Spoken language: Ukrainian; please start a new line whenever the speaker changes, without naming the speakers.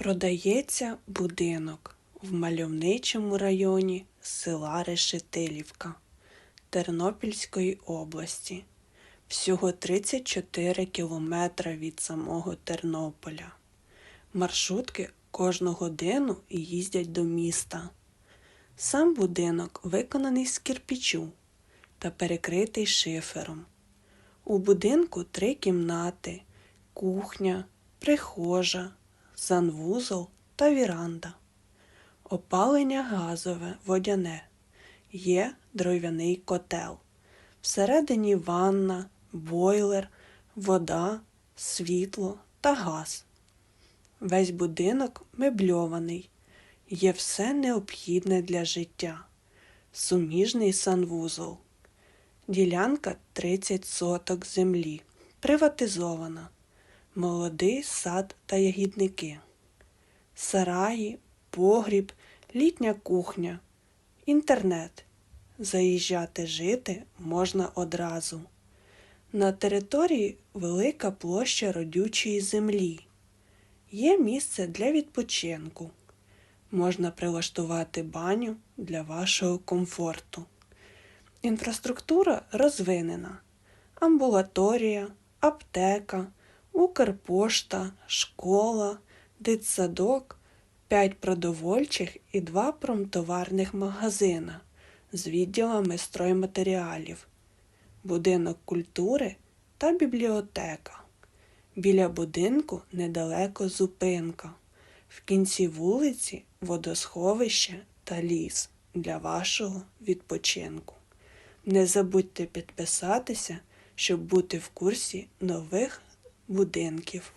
Продається будинок в мальовничому районі села Решетилівка Тернопільської області. Всього 34 кілометра від самого Тернополя. Маршрутки кожну годину їздять до міста. Сам будинок виконаний з кирпічу та перекритий шифером. У будинку три кімнати, кухня, прихожа, санвузол та віранда. Опалення газове, водяне. Є дров'яний котел. Всередині ванна, бойлер, вода, світло та газ. Весь будинок мебльований. Є все необхідне для життя. Суміжний санвузол. Ділянка 30 соток землі. Приватизована. Молодий сад та ягідники. Сараї, погріб, літня кухня. Інтернет. Заїжджати жити можна одразу. На території велика площа родючої землі. Є місце для відпочинку. Можна прилаштувати баню для вашого комфорту. Інфраструктура розвинена. Амбулаторія, аптека, Укрпошта, школа, дитсадок, 5 продовольчих і 2 промтоварних магазина з відділами стройматеріалів, будинок культури та бібліотека. Біля будинку недалеко зупинка. В кінці вулиці водосховище та ліс для вашого відпочинку. Не забудьте підписатися, щоб бути в курсі нових будинків.